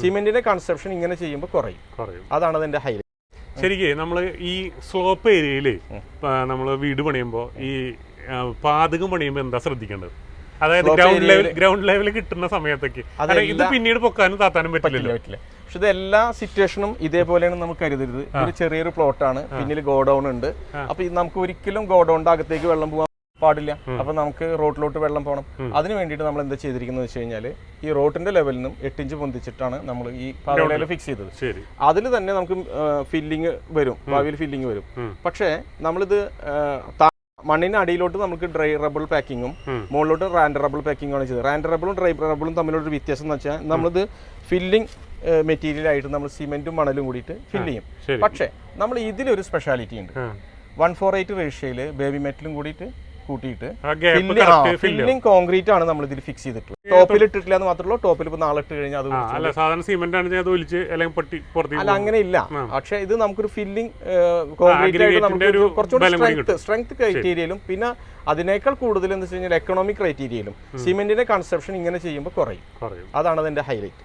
സിമെന്റിന്റെ conception ഇങ്ങനെ ചെയ്യുമ്പോൾ കുറയും. അതാണ് അതിന്റെ ഹൈലൈറ്റ് ശരിക്കും നമ്മൾ ഈ സ്ലോപ്പ് ഏരിയയിൽ നമ്മൾ വീട് പണിയുമ്പോൾ ഈ പാതകം പണിയുമ്പോൾ എന്താ ശ്രദ്ധിക്കേണ്ടത്? അതായത് ഗ്രൗണ്ട് ലെവൽ ഗ്രൗണ്ട് ലെവൽ കിട്ടുന്ന സമയത്തൊക്കെ. ഇത് പിന്നീട് പൊക്കാനും താത്താനും പറ്റില്ലല്ലോ. പറ്റില്ല പക്ഷെ ഇത് എല്ലാ സിറ്റുവേഷനും ഇതേപോലെയാണ് നമുക്ക് കരുതരുത്. ഒരു ചെറിയൊരു പ്ലോട്ടാണ് പിന്നിൽ ഗോഡൌൺ ഉണ്ട്. അപ്പൊ നമുക്ക് ഒരിക്കലും ഗോഡൌണിന്റെ അകത്തേക്ക് വെള്ളം പോകാൻ പാടില്ല. അപ്പൊ നമുക്ക് റോട്ടിലോട്ട് വെള്ളം പോകണം അതിന് വേണ്ടിയിട്ട് നമ്മൾ എന്താ ചെയ്തിരിക്കുന്നത് വെച്ച് കഴിഞ്ഞാൽ ഈ റോട്ടിന്റെ ലെവലിൽ നിന്നും എട്ടിഞ്ച് പൊന്തിച്ചിട്ടാണ് നമ്മൾ ഈ പാതയിലെ ഫിക്സ് ചെയ്തത്. അതിൽ തന്നെ നമുക്ക് ഫില്ലിങ് വരും. ഭാവിയിൽ ഫില്ലിങ് വരും. പക്ഷേ നമ്മളിത് മണ്ണിന് അടിയിലോട്ട് നമുക്ക് ഡ്രൈ റബിൾ പാക്കിങ്ങും മുകളിലോട്ട് റാൻഡ് റബിൾ പാക്കിങ്ങും ആണ് ചെയ്തത്. റാൻഡ് റബിളും ഡ്രൈ റബിളും തമ്മിലൊരു വ്യത്യാസം എന്ന് വെച്ചാൽ നമ്മളിത് ഫില്ലിംഗ് മെറ്റീരിയൽ ആയിട്ട് നമ്മൾ സിമെന്റും മണലും കൂടിയിട്ട് ഫില്ല് ചെയ്യും. പക്ഷേ നമ്മൾ ഇതിലൊരു സ്പെഷ്യാലിറ്റി ഉണ്ട്. വൺ ഫോർ എയ്റ്റ് റേഷ്യയിൽ ബേബി മെറ്റലും കൂടിയിട്ട് കൂട്ടിയിട്ട് ഫില്ലിംഗ് കോൺക്രീറ്റ് ആണ് നമ്മൾ ഇതിൽ ഫിക്സ് ചെയ്തിട്ടുള്ളത്. ടോപ്പിൽ ഇട്ടിട്ടില്ല എന്ന് മാത്രമല്ല ടോപ്പിൽ ഇപ്പൊ നാളെ ഇട്ട് കഴിഞ്ഞാൽ അത് അല്ല സാധാരണ സിമെന്റ് ആണ് അത് ഒലിച്ച് അല്ലെങ്കിൽ പൊട്ടി പുറത്തേക്ക് അല്ല അങ്ങനെ ഇല്ല. പക്ഷെ ഇത് നമുക്കൊരു ഫില്ലിംഗ് കോൺക്രീറ്റ് ആയിട്ട് നമുക്ക് കുറച്ചുകൂടി സ്ട്രെങ്ത് സ്ട്രെങ്ത് ക്രൈറ്റീരിയയിലും പിന്നെ അതിനേക്കാൾ കൂടുതൽ എന്ന് വെച്ച് കഴിഞ്ഞാൽ എക്കണോമിക് ക്രൈറ്റീരിയയിലും സിമെന്റിന്റെ കൺസെപ്ഷൻ ഇങ്ങനെ ചെയ്യുമ്പോൾ കുറയും. അതാണ് അതിന്റെ ഹൈലൈറ്റ്